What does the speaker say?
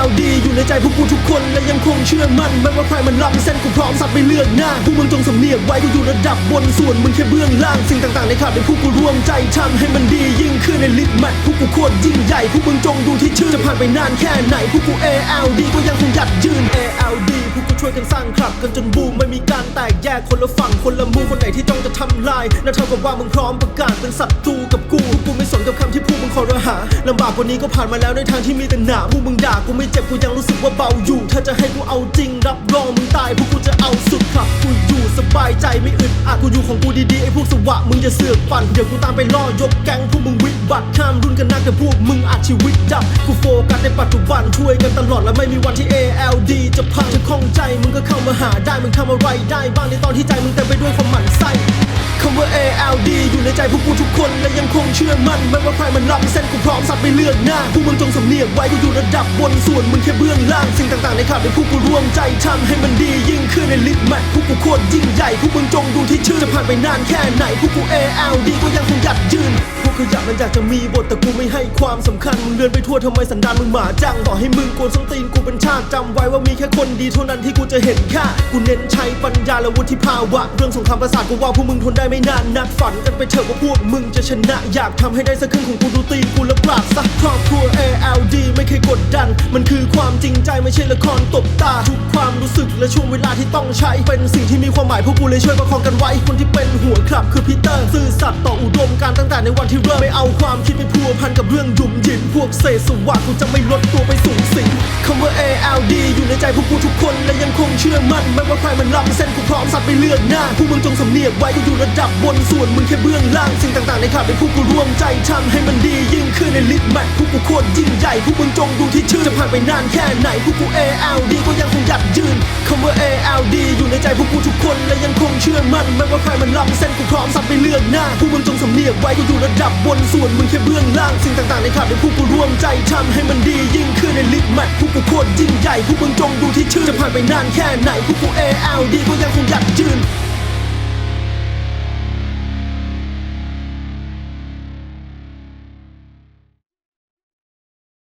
ALD อยู่ในใจพวกกูทุกคนและยังคงเชื่อมั่นไม่ว่าใครมันล้ำเส้นกูพร้อมสับไปเลือกหน้าพวกมึงจงสำเนียกไว้กูอยู่ระดับบนส่วนมึงแค่เบื้องล่างสิ่งต่างๆในขาดในพวกกูร่วมใจทำให้มันดียิ่งขึ้นในลิทแมทพวกกูโคตรยิ่งใหญ่พวกมึงจงดูที่ชื่อจะผ่านไปนานแค่ไหนพวกกู ALD ก็ยังคงหยัดยืน ALD วยกันสร้างครับกันจนบูมไม่มีการแตกแยกคนละฝั่งคนละมุมคนไหนที่จ้องจะทำลายนั่นเท่ากับว่ามึงพร้อมประกาศเป็นศัตรูกับกูกูไม่สนกับคำที่พูดมึงขอรหาลำบากกว่านี้ก็ผ่านมาแล้วในทางที่มีแต่หนาพวกมึงด่ากูไม่เจ็บกูยังรู้สึกว่าเบาอยู่ถ้าจะให้กูเอาจริงรับรองมึงตายพวกกูจะเอาสุดครับกูอยู่สบายใจไม่อึดอัดกูอยู่ของกูดีๆไอ้พวกสวะมึงอย่าเสือกปั่นเดี๋ยวกูตามไปล่อยกแก๊งพวกมึงวิบัติข้ามรุ่นกันนักแต่พวกมึงอาชีวิตดับกูโฟกัสในปัจ จุบันช่วยกันตลอดและไม่มีวันที่ ALD จะพังจะคล่องใจ มึงก็เข้ามาหาได้ มึงทำอะไรได้บ้างในตอนที่ใจมึงเต็มไปด้วยความหมั่นไส้คำว่า ALD อยู่ในใจพวกกูทุกคนและยังคงเชื่อมั่นไม่ว่าใครมันล้ำเส้นกูพร้อมสับไปเลือกหน้าพวกมึงจงสำเนียกไว้กูอยู่ระดับบนส่วนมึงแค่เบื้องล่างสิ่งต่างๆในข่าดในพวกกูร่วมใจทำให้มันดียิ่งขึ้นในลิทแมทพวกกูโคตรยิ่งใหญ่พวกมึงจงดูที่ชื่อจะผ่านไปนานแค่ไหนพวกกู ALD ก็ยังคงหยัดยืนพว กขยากมันอยากจะมีบทแต่กูไม่ให้ความสำคัญมึงเดินไปทั่วทำไมสันดานมึงหมาจังต่อให้มึงโกนส้นตีนาติจำไว้ว่ามีแค่คนดีเท่านั้นที่กูจะเห็นค่ากูเน้นใช้ปัญญาและวุฒิภาวะ เรื่องสงครามประสาทกูว่าพวกมึงทนได้ไม่นานนักฝันกันไปเถอะว่าพวกมึงจะชนะ อยากทำให้ได้สักครึ่งของกูดูตีกูแล้วปราบซะครอบครัว ALD ไม่เคยกดดัน มันคือความจริงใจไม่ใช่ละครตบตาทุกความรู้สึกและช่วงเวลาที่ต้องใช้ เป็นสิ่งที่มีความหมายพวกกูเลยช่วยประคองกันไว้คนที่เป็นหัวครับคือพีเตอร์ซื่อสัตย์ต่ออุดมการตั้งแต่ในวันที่เริ่มไม่เอาความคิดไปพัวพันกับเรื่องหยุ่มย พวกเศษสวะกูจะไม่ลดตัวไปสูงสิงคำว่า ALD อยู่ในใจพวกกูทุกคนและยังคงเชื่อมั่นไม่ว่าใครมันล้ำเส้นกูพร้อมสับไปเลือกหน้าพวกมึงจงสำเนียกไว้กูอยู่ระดับบนส่วนมึงแค่เบื้องล่างสิ่งต่างๆในขาดในพวกกูร่วมใจทำให้มันดียิ่งขึ้นในลิทแมทพวกกูโคตรยิ่งใหญ่พวกมึงจงดูที่ชื่อจะผ่านไปนานแค่ไหนพวกกู ALD ก็ยังคงหยัดยืนคำว่า ALD อยู่ในใจพวกกูทุกคนและยังคงเชื่อมั่นไม่ว่าใครมันล้ำเส้น พร้อมสับไปเลือกหน้าผู้มึงจงสำเนียกไว้กูอยู่ระดับบนส่วนมึงแค่เบื้องล่างสิ่งต่างๆในขาวในผู้กูร่วมใจทำให้มันดียิ่งขึ้นในลิทแมทผู้กูโคตรยิ่งใหญ่ผู้มึงจงดูที่ชื่อจะผ่านไปนานแค่ไหนผู้กูเอลดีก็ยังคงหยัดยืน